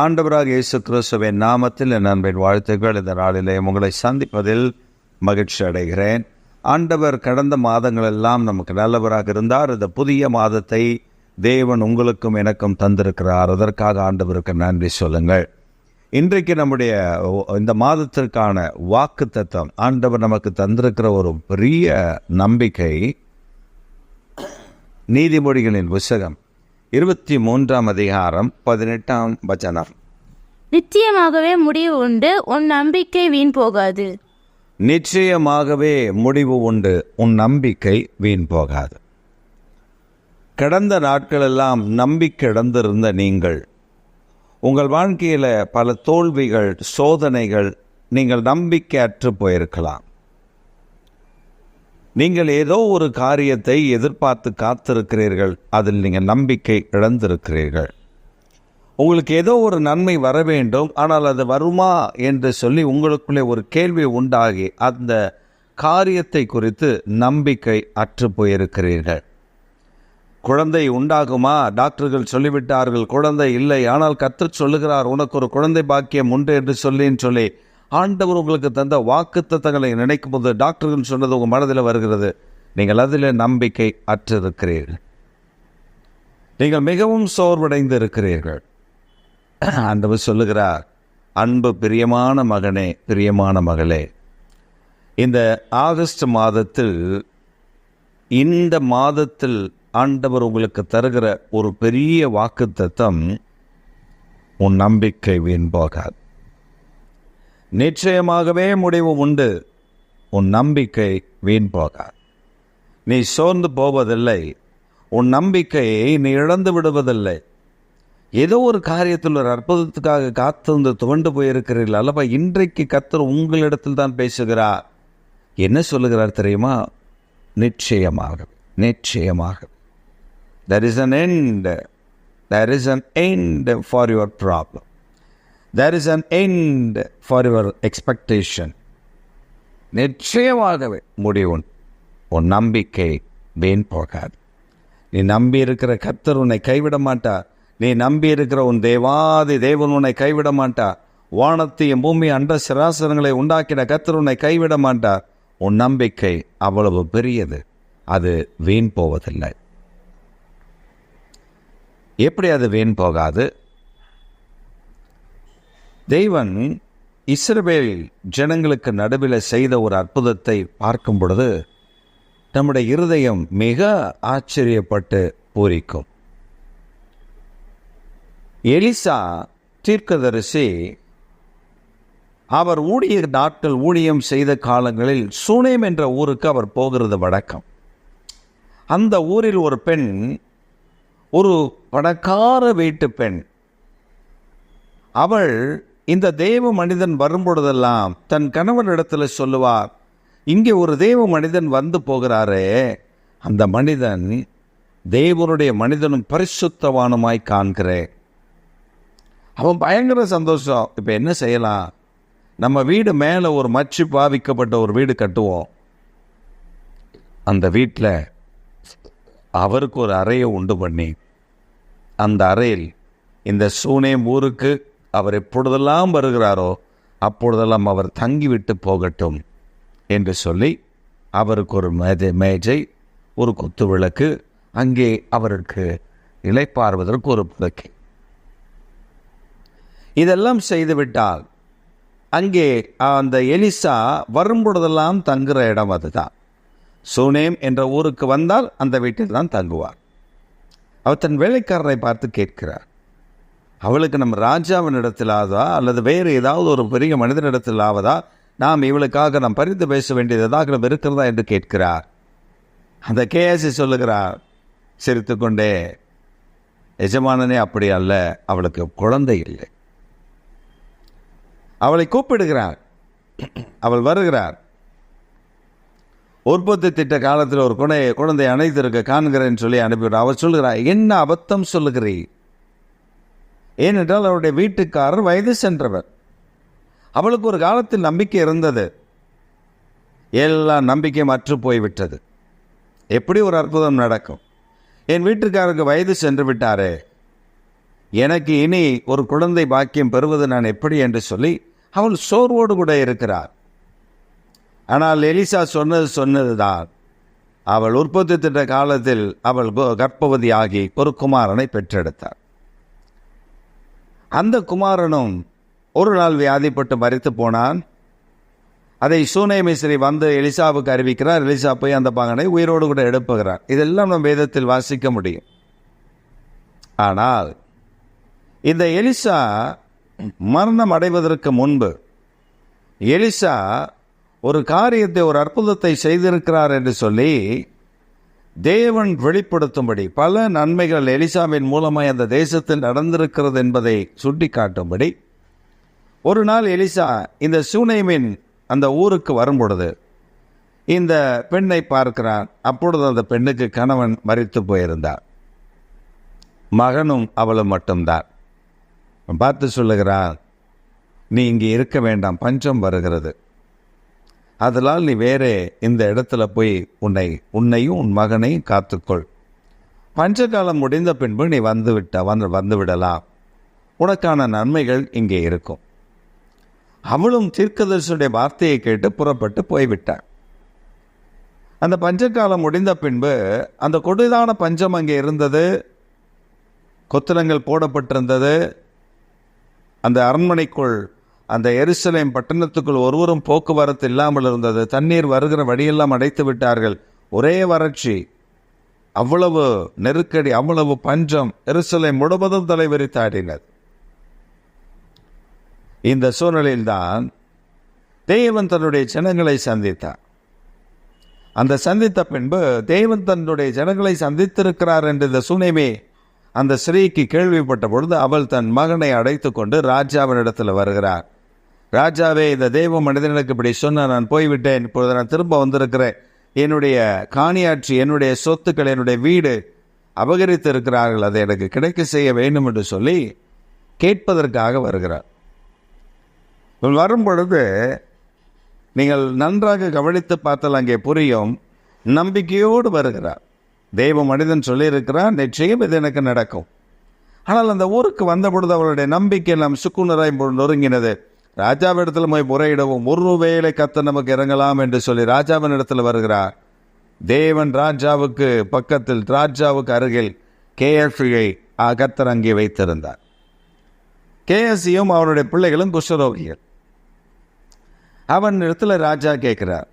ஆண்டவராக இயேசு கிறிஸ்துவின் நாமத்தில் என் அன்பின் வாழ்த்துக்கள். இந்த நாளிலே உங்களை சந்திப்பதில் மகிழ்ச்சி அடைகிறேன். ஆண்டவர் கடந்த மாதங்களெல்லாம் நமக்கு நல்லவராக இருந்தார். இந்த புதிய மாதத்தை தேவன் உங்களுக்கும் எனக்கும் தந்திருக்கிறார். அதற்காக ஆண்டவருக்கு நன்றி சொல்லுங்கள். இன்றைக்கு நம்முடைய இந்த மாதத்திற்கான வாக்கு தத்துவம் ஆண்டவர் நமக்கு தந்திருக்கிற ஒரு பெரிய நம்பிக்கை நீதிமொழிகளின் புஸ்தகம் இருபத்தி மூன்றாம் அதிகாரம் பதினெட்டாம் வச்சனம் நிச்சயமாகவே முடிவு உண்டு உன் நம்பிக்கை வீண் போகாது. நிச்சயமாகவே முடிவு உண்டு உன் நம்பிக்கை வீண் போகாது. கடந்த நாட்களெல்லாம் நம்பிக்கை இழந்திருந்த நீங்கள் உங்கள் வாழ்க்கையில் பல தோல்விகள் சோதனைகள் நீங்கள் நம்பிக்கை அற்று போயிருக்கலாம். நீங்கள் ஏதோ ஒரு காரியத்தை எதிர்பார்த்து காத்திருக்கிறீர்கள். அதில் நீங்கள் நம்பிக்கை இழந்திருக்கிறீர்கள். உங்களுக்கு ஏதோ ஒரு நன்மை வர வேண்டும். ஆனால் அது வருமா என்று சொல்லி உங்களுக்குள்ளே ஒரு கேள்வி உண்டாகி அந்த காரியத்தை குறித்து நம்பிக்கை அற்று போயிருக்கிறீர்கள். குழந்தை உண்டாகுமா? டாக்டர்கள் சொல்லிவிட்டார்கள் குழந்தை இல்லை ஆனால் கற்று சொல்லுகிறார் உனக்கு ஒரு குழந்தை பாக்கியம் உண்டு என்று சொல்லின்னு சொல்லி ஆண்டவர் உங்களுக்கு தந்த வாக்குத்தத்தங்களை நினைக்கும் போது டாக்டர்கள் சொன்னது உங்கள் மனதில் வருகிறது. நீங்கள் அதில் நம்பிக்கை அற்றிருக்கிறீர்கள். நீங்கள் மிகவும் சோர்வடைந்து இருக்கிறீர்கள் ஆண்டவர் சொல்லுகிறார் அன்பு பிரியமான மகனே பிரியமான மகளே இந்த ஆகஸ்ட் மாதத்தில் இந்த மாதத்தில் ஆண்டவர் உங்களுக்கு தருகிற ஒரு பெரிய வாக்குத்தத்தம் உன் நம்பிக்கை வீண் போகாது. நிச்சயமாகவே முடிவு உண்டு. உன் நம்பிக்கை வீண் போகாது. நீ சோர்ந்து போவதில்லை. உன் நம்பிக்கையை நீ இழந்து விடுவதில்லை. ஏதோ ஒரு காரியத்தில் ஒரு அற்புதத்துக்காக காத்திருந்து துவண்டு போயிருக்கிறீர்கள். அல்லவா இன்றைக்கு கத்தர் உங்களிடத்தில் தான் பேசுகிறார். என்ன சொல்லுகிறார் தெரியுமா? நிச்சயமாக நிச்சயமாக. There is an end there is an end for your problem there is an end for your expectation நிச்சயமாகவே முடிவு உன் நம்பிக்கை வீண் போகாது. நீ நம்பி இருக்கிற கத்தர் உன்னை கைவிட மாட்டார் நீ நம்பி இருக்கிற உன் தேவாதி தேவன் உன்னை கைவிட மாட்டார் வானத்தையும் பூமி அண்ட சிராசனங்களை உண்டாக்கின கத்தர் உன்னை கைவிட மாட்டார் உன் நம்பிக்கை அவ்வளவு பெரியது. அது வீண் போவதில்லை. எப்படி அது வீண் போகாது? தெய்வன் இஸ்ரவேல் ஜனங்களுக்கு நடுவில் செய்த ஒரு அற்புதத்தை பார்க்கும் பொழுது நம்முடைய இருதயம் மிக ஆச்சரியப்பட்டு பூரிக்கும். எலிசா தீர்க்கதரிசி அவர் ஊழிய நாட்கள் ஊழியம் செய்த காலங்களில் சுனேம் என்ற ஊருக்கு அவர் போகிறது வழக்கம். அந்த ஊரில் ஒரு பெண் ஒரு பணக்கார வீட்டு பெண். அவள் இந்த தெய்வ மனிதன் வரும்பொழுதெல்லாம் தன் கணவனிடத்தில் சொல்லுவார் இங்கே ஒரு தெய்வ மனிதன் வந்து போகிறாரே. அந்த மனிதன் தேவனுடைய மனிதனும் பரிசுத்தவானுமாய் காண்கிறேன் அவன் பயங்கர சந்தோஷம். இப்போ என்ன செய்யலாம்? நம்ம வீடு மேலே ஒரு மச்சு பாவிக்கப்பட்ட ஒரு வீடு கட்டுவோம். அந்த வீட்டில் அவருக்கு ஒரு அறையை உண்டு பண்ணி அந்த அறையில் இந்த சூனேம் ஊருக்கு அவர் எப்பொழுதெல்லாம் வருகிறாரோ அப்பொழுதெல்லாம் அவர் தங்கிவிட்டு போகட்டும் என்று சொல்லி அவருக்கு ஒரு மேஜை மேஜை ஒரு குத்து விளக்கு அங்கே அவருக்கு இலைப்பார்வதற்கு ஒரு புதக்கை இதெல்லாம் செய்துவிட்டால் அங்கே அந்த எலிசா வரும்பொழுதெல்லாம் தங்குகிற இடம் அதுதான். சூனேம் என்ற ஊருக்கு வந்தால் அந்த வீட்டில் தான் தங்குவார். அவர் தன் வேலைக்காரரை பார்த்து கேட்கிறார். அவளுக்கு நம்ம ராஜாவின் இடத்தில் ஆவதா அல்லது வேறு ஏதாவது ஒரு பெரிய மனிதனிடத்தில் ஆவதா நாம் இவளுக்காக நாம் பரிந்து பேச வேண்டியது எதாக நம்ம இருக்கிறதா என்று கேட்கிறார். அந்த கேஎஸ்சி சொல்லுகிறார் சிரித்து கொண்டே எஜமானனே அப்படி அல்ல. அவளுக்கு குழந்தை இல்லை. அவளை கூப்பிடுகிறார். அவள் வருகிறார். உற்பத்தி திட்ட காலத்தில் ஒரு குழந்தை குழந்தை அணைத்திருக்க காண்கிறேன்னு சொல்லி அனுப்பிவிடுறார் அவர் சொல்லுகிறார் என்ன அபத்தம் சொல்லுகிறீ ஏனென்றால் அவருடைய வீட்டுக்காரர் வயது சென்றவர். அவளுக்கு ஒரு காலத்தில் நம்பிக்கை இருந்தது. எல்லா நம்பிக்கையும் அற்று போய்விட்டது. எப்படி ஒரு அற்புதம் நடக்கும்? என் வீட்டுக்காரருக்கு வயது சென்று விட்டாரே. எனக்கு இனி ஒரு குழந்தை பாக்கியம் பெறுவது நான் எப்படி என்று சொல்லி அவள் சோர்வோடு கூட இருக்கிறார். ஆனால் எலிசா சொன்னது சொன்னதுதான். அவள் உற்பத்தி திட்ட காலத்தில் அவள் கர்ப்பவதியாகி ஒரு குமாரனை பெற்றெடுத்தார் அந்த குமாரனும் ஒரு நாள் வியாதிப்பட்டு மறித்து போனான். அதை சூனேமிஸ்ரீ வந்து எலிசாவுக்கு அறிவிக்கிறார். எலிசா போய் அந்த பாகனை உயிரோடு கூட எடுப்புகிறார் இதெல்லாம் நம் வேதத்தில் வாசிக்க முடியும். ஆனால் இந்த எலிசா மரணம் அடைவதற்கு முன்பு எலிசா ஒரு காரியத்தை ஒரு அற்புதத்தை செய்திருக்கிறார் என்று சொல்லி தேவன் வெளிப்படுத்தும்படி பல நன்மைகள் எலிசாவின் மூலமாய் அந்த தேசத்தில் நடந்திருக்கிறது என்பதை சுட்டிக்காட்டும்படி ஒரு நாள் எலிசா இந்த சூனைமின் அந்த ஊருக்கு வரும்பொழுது இந்த பெண்ணை பார்க்கிறான். அப்பொழுது அந்த பெண்ணுக்கு கணவன் மறித்து போயிருந்தார். மகனும் அவளும் மட்டும்தான். பார்த்து சொல்லுகிறார் நீ இங்கே இருக்க வேண்டாம் பஞ்சம் வருகிறது. அதனால் நீ வேறே இந்த இடத்துல போய் உன்னை உன்னையும் உன் மகனையும் காத்துக்கொள். பஞ்சகாலம் முடிந்த பின்பு நீ வந்துவிட்ட வந்து வந்து விடலாம். உனக்கான நன்மைகள் இங்கே இருக்கும். அவளும் தீர்க்கதரிசனுடைய வார்த்தையை கேட்டு புறப்பட்டு போய்விட்டாள். அந்த பஞ்சகாலம் முடிந்த பின்பு அந்த கொடுதான பஞ்சம் அங்கே இருந்தது. கொத்தளங்கள் போடப்பட்டிருந்தது. அந்த அரண்மனைக்குள் அந்த எருசலேம் பட்டணத்துக்குள் ஒருவரும் போக்குவரத்து இல்லாமல் இருந்தது. தண்ணீர் வருகிற வழியெல்லாம் அடைத்து விட்டார்கள். ஒரே வறட்சி அவ்வளவு நெருக்கடி அவ்வளவு பஞ்சம் எருசலேம் முழுவதும் தலைவிரித்தாடினது இந்த சூழ்நிலையில்தான் தேவன் தன்னுடைய ஜனங்களை சந்தித்தார். அந்த சந்தித்த பின்பு தேவன் தன்னுடைய ஜனங்களை சந்தித்திருக்கிறார் என்று இந்த சுனைமே அந்த ஸ்ரீக்கு கேள்விப்பட்ட பொழுது அவள் தன் மகனை அடைத்து கொண்டு ராஜாவினிடத்தில் வருகிறார். ராஜாவே இந்த தெய்வ மனிதனுக்கு இப்படி சொன்ன நான் போய்விட்டேன். இப்பொழுது நான் திரும்ப வந்திருக்கிறேன். என்னுடைய காணியாட்சி என்னுடைய சொத்துக்கள் என்னுடைய வீடு அபகரித்து இருக்கிறார்கள் அதை எனக்கு கிடைக்க செய்ய வேண்டும் என்று சொல்லி கேட்பதற்காக வருகிறார். இவள் வரும் பொழுது நீங்கள் நன்றாக கவனித்து பார்த்தால் அங்கே புரியும். நம்பிக்கையோடு வருகிறார். தெய்வ மனிதன் சொல்லியிருக்கிறான் நிச்சயம் இது எனக்கு நடக்கும். ஆனால் அந்த ஊருக்கு வந்த பொழுது அவளுடைய நம்பிக்கை நம் சுக்குநராய் நொறுங்கினது. ராஜாவிடத்தில் போய் முறையிடவும் ஒரு வேளை கத்த நமக்கு இறங்கலாம் என்று சொல்லி ராஜாவின் இடத்துல வருகிறார். தேவன் ராஜாவுக்கு பக்கத்தில் ராஜாவுக்கு அருகில் கேஎஃப்ஐ கத்தர் அங்கே வைத்திருந்தார். கேஎஸ்சியும் அவருடைய பிள்ளைகளும் குஷ்டரோகிகள். அவன் இடத்துல ராஜா கேட்கிறார்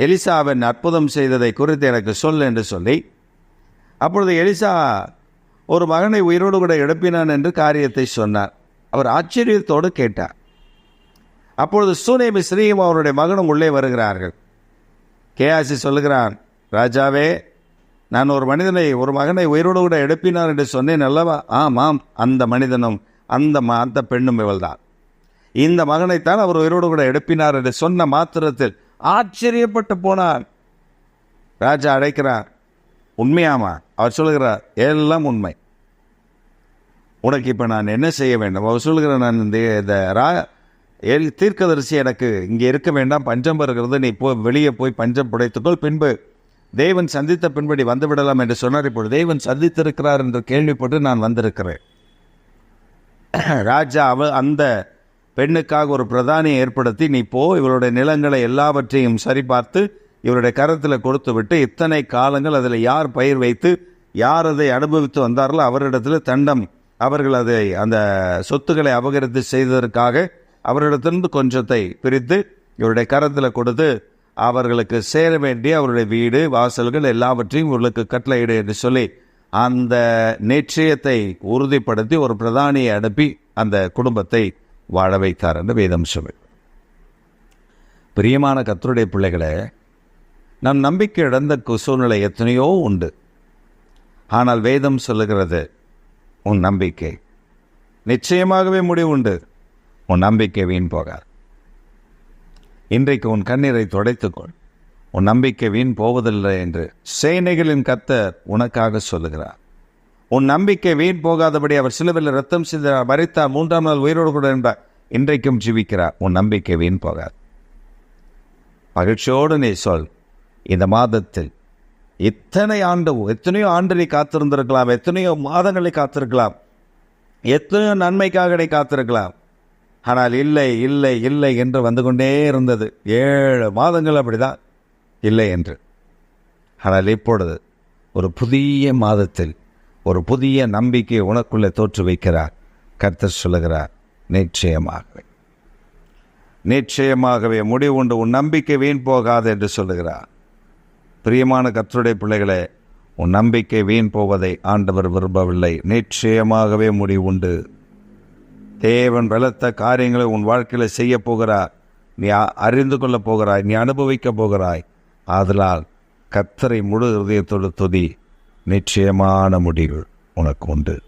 எலிசாவின் அவன் அற்புதம் செய்ததை குறித்து எனக்கு சொல் என்று சொல்லி அப்பொழுது எலிசா ஒரு மகனை உயிரோடு கூட எழுப்பினான் என்று காரியத்தை சொன்னார். அவர் ஆச்சரியத்தோடு கேட்டார். அப்பொழுது சூனேமி ஸ்ரீயும் அவருடைய மகனும் உள்ளே வருகிறார்கள். கேஆசி சொல்லுகிறான் ராஜாவே நான் ஒரு மனிதனை ஒரு மகனை உயிரோடு கூட எழுப்பினார் என்று சொன்னேன் அல்லவா? ஆமாம் அந்த மனிதனும் அந்த ம- அந்த பெண்ணும் இவள்தான். இந்த மகனைத்தான் அவர் உயிரோடு கூட எழுப்பினார் என்று சொன்ன மாத்திரத்தில் ஆச்சரியப்பட்டு போனார். ராஜா அழைக்கிறார் உண்மையாமா அவர் சொல்கிறார் எல்லாம் உண்மை. உனக்கு இப்போ நான் என்ன செய்ய வேண்டும்? அவர் சொல்கிற நான் இந்த ரா எல் தீர்க்கதரிசி எனக்கு இங்கே இருக்க வேண்டாம். பஞ்சம் இருக்கிறது நீ போ வெளியே போய் பஞ்சம் புடைத்துக்கொள். பின்பு தேவன் சந்தித்த பின்படி வந்து விடலாம் என்று சொன்னார். இப்பொழுது தேவன் சந்தித்திருக்கிறார் என்று கேள்விப்பட்டு நான் வந்திருக்கிறேன். ராஜா அவ அந்த பெண்ணுக்காக ஒரு பிரதானியை ஏற்படுத்தி நீ போ இவருடைய நிலங்களை எல்லாவற்றையும் சரிபார்த்து இவருடைய கரத்தில் கொடுத்து விட்டு இத்தனை காலங்கள் அதில் யார் பயிர் வைத்து யார் அதை அனுபவித்து வந்தார்களோ அவரிடத்தில் தண்டம் அவர்கள் அதை அந்த சொத்துக்களை அபகரித்து செய்ததற்காக அவரிடத்திலிருந்து கொஞ்சத்தை பிரித்து இவருடைய கரத்தில் கொடுத்து அவர்களுக்கு சேர வேண்டிய அவருடைய வீடு வாசல்கள் எல்லாவற்றையும் இவர்களுக்கு கட்டளையிடு என்று சொல்லி அந்த நிச்சயத்தை உறுதிப்படுத்தி ஒரு பிரதானியை அனுப்பி அந்த குடும்பத்தை வாழ வைத்தார் என்று வேதம் சொல்லு பிரியமான கத்தருடைய பிள்ளைகளே நம் நம்பிக்கை இழந்த சூழ்நிலை எத்தனையோ உண்டு. ஆனால் வேதம் சொல்லுகிறது உன் நம்பிக்கை நிச்சயமாகவே முடிவு உண்டு. உன் நம்பிக்கை வீண் போகாது. இன்றைக்கு உன் கண்ணீரை துடைத்துக்கொள். உன் நம்பிக்கை வீண் போவதில்லை என்று சேனைகளின் கத்தர் உனக்காக சொல்லுகிறார். உன் நம்பிக்கை வீண் போகாதபடி அவர் சிலுவையில் ரத்தம் சிந்தார் மறைத்தார் மூன்றாம் நாள் உயிரோடு கூட என்பார். இன்றைக்கும் ஜீவிக்கிறார். உன் நம்பிக்கை வீண் போகாது. மகிழ்ச்சியோடு நீ சொல். இந்த மாதத்தில் இத்தனை ஆண்டு எத்தனையோ ஆண்டு நீ காத்திருந்திருக்கலாம் எத்தனையோ மாதங்களை காத்திருக்கலாம் எத்தனையோ நன்மைக்காக நீ காத்திருக்கலாம். ஆனால் இல்லை இல்லை இல்லை என்று வந்து கொண்டே இருந்தது. ஏழு மாதங்கள் அப்படிதான். இல்லை என்று. ஆனால் இப்பொழுது ஒரு புதிய மாதத்தில் ஒரு புதிய நம்பிக்கையை உனக்குள்ளே தோற்று வைக்கிறார். கர்த்தர் சொல்லுகிறார் நிச்சயமாகவே. நிச்சயமாகவே முடிவு உண்டு. உன் நம்பிக்கை வீண் போகாது என்று சொல்லுகிறார். பிரியமான கர்த்தருடைய பிள்ளைகளே உன் நம்பிக்கை வீண் போவதை ஆண்டவர் விரும்பவில்லை. நிச்சயமாகவே முடிவு உண்டு. தேவன் பலத்த காரியங்களை உன் வாழ்க்கையில் செய்ய போகிறார். நீ அறிந்து கொள்ளப் போகிறாய். நீ அனுபவிக்கப் போகிறாய். ஆதலால் கர்த்தரை முழு இதயத்தோடு துதி. நிச்சயமான முடிவு உனக்கு உண்டு.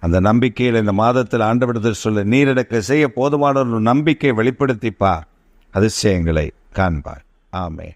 அந்த நம்பிக்கையில் இந்த மாதத்தில் ஆண்டவிடத்தில் சொல்ல நீரடக்க செய்ய போதுமான ஒரு நம்பிக்கை வெளிப்படுத்திப்பார். அதிசயங்களை காண்பார். ஆமே